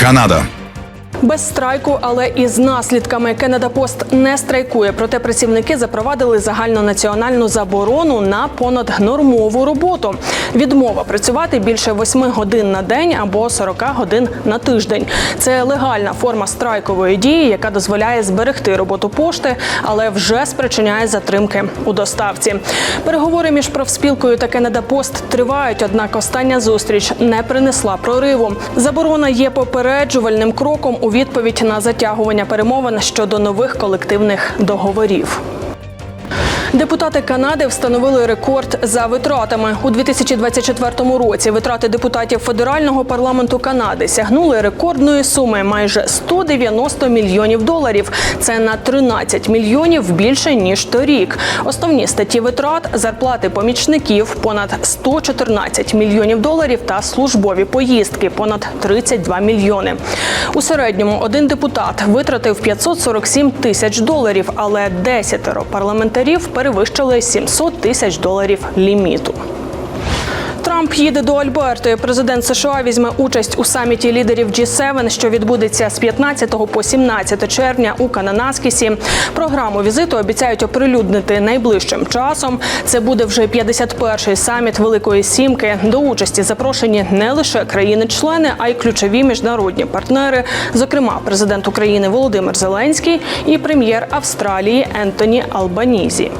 Канада. Без страйку, але із наслідками Кенеда Пост не страйкує. Проте працівники запровадили загальнонаціональну заборону на понаднормову роботу. Відмова працювати більше 8 годин на день або 40 годин на тиждень. Це легальна форма страйкової дії, яка дозволяє зберегти роботу пошти, але вже спричиняє затримки у доставці. Переговори між профспілкою та Кенеда Пост тривають, однак остання зустріч не принесла прориву. Заборона є попереджувальним кроком відповідь на затягування перемовин щодо нових колективних договорів. Депутати Канади встановили рекорд за витратами у 2024 році. Витрати депутатів федерального парламенту Канади сягнули рекордної суми майже 190 мільйонів доларів. Це на 13 мільйонів більше ніж торік. Основні статті витрат зарплати помічників понад 114 мільйонів доларів та службові поїздки понад 32 мільйони. У середньому один депутат витратив 547 тисяч доларів, але десятеро парламентарів перевищили 700 тисяч доларів ліміту. Трамп їде до Альберти. Президент США візьме участь у саміті лідерів G7, що відбудеться з 15 по 17 червня у Кананаскісі. Програму візиту обіцяють оприлюднити найближчим часом. Це буде вже 51-й саміт Великої Сімки. До участі запрошені не лише країни-члени, а й ключові міжнародні партнери, зокрема президент України Володимир Зеленський і прем'єр Австралії Ентоні Албанізі.